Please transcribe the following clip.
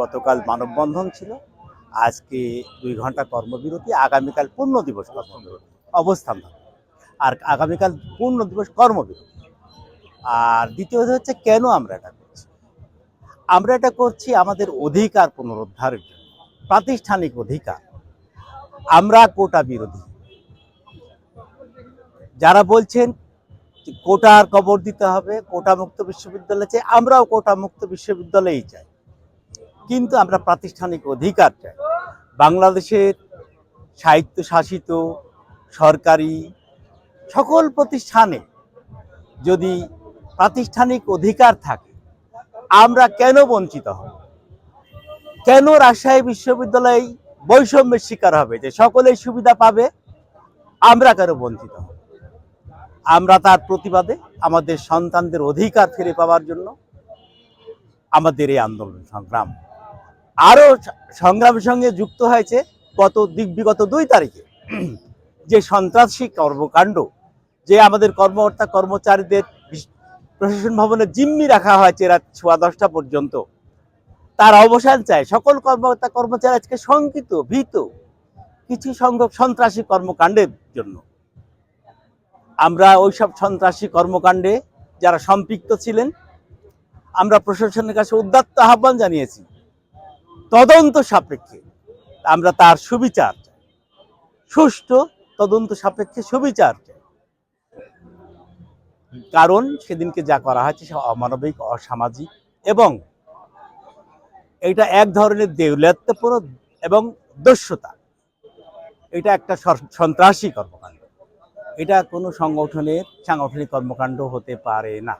গতকাল মানববন্ধন ছিল। আজকে দুই ঘণ্টা কর্মবিরতি, আগামীকাল পূর্ণ দিবস অবস্থান আর আগামীকাল পূর্ণ দিবস কর্মবিরতি। আর দ্বিতীয়ত হচ্ছে, কেন আমরা এটা করছি? আমরা এটা করছি আমাদের অধিকার পুনরুদ্ধারের জন্য, প্রাতিষ্ঠানিক অধিকার। আমরা কোটা বিরোধী। যারা বলছেন কোটার কবর দিতে হবে, কোটা মুক্ত বিশ্ববিদ্যালয় চাই, আমরাও কোটা মুক্ত বিশ্ববিদ্যালয়েই চাই। কিন্তু আমরা প্রাতিষ্ঠানিক অধিকার চাই। বাংলাদেশের সাহিত্য শাসিত সরকারি সকল প্রতিষ্ঠানে যদি প্রাতিষ্ঠানিক অধিকার থাকে, আমরা কেন বঞ্চিত হব? কেন রাজশাহী বিশ্ববিদ্যালয় বৈষম্যের শিকার হবে যে সকলেই সুবিধা পাবে? আমরা কেন বঞ্চিত হব? আমরা তার প্রতিবাদে আমাদের সন্তানদের অধিকার ফিরে পাওয়ার জন্য আমাদের এই আন্দোলন সংগ্রাম আরও সংগ্রামের সঙ্গে যুক্ত হয়েছে গত দিক বিগত দুই তারিখে। যে সন্ত্রাসী কর্মকাণ্ড, যে আমাদের কর্মকর্তা কর্মচারীদের প্রশাসন ভবনে জিম্মি রাখা হয়েছে রাত সোয়া দশটা পর্যন্ত। তার অবসান চায় সকল কর্মকর্তা কর্মচারী আজকে শঙ্কিত, ভীত কিছু সংখ্যক সন্ত্রাসী কর্মকাণ্ডের জন্য। আমরা ওইসব সন্ত্রাসী কর্মকাণ্ডে যারা সম্পৃক্ত ছিলেন, আমরা প্রশাসনের কাছে উদ্যাত্ত আহ্বান জানিয়েছি তদন্ত সাপেক্ষে আমরা তার সুবিচার চাই। সুষ্ঠু তদন্ত সাপেক্ষে সুবিচার চাই। কারণ সেদিনকে যা করা হয়েছে সে অমানবিক, অসামাজিক এবং এটা এক ধরনের দেউলিয়াত্মপূর্ণ এবং দস্যতা। এটা একটা সন্ত্রাসী কর্মকাণ্ড। এটা কোনো সংগঠনের সাংগঠনিক কর্মকাণ্ড হতে পারে না।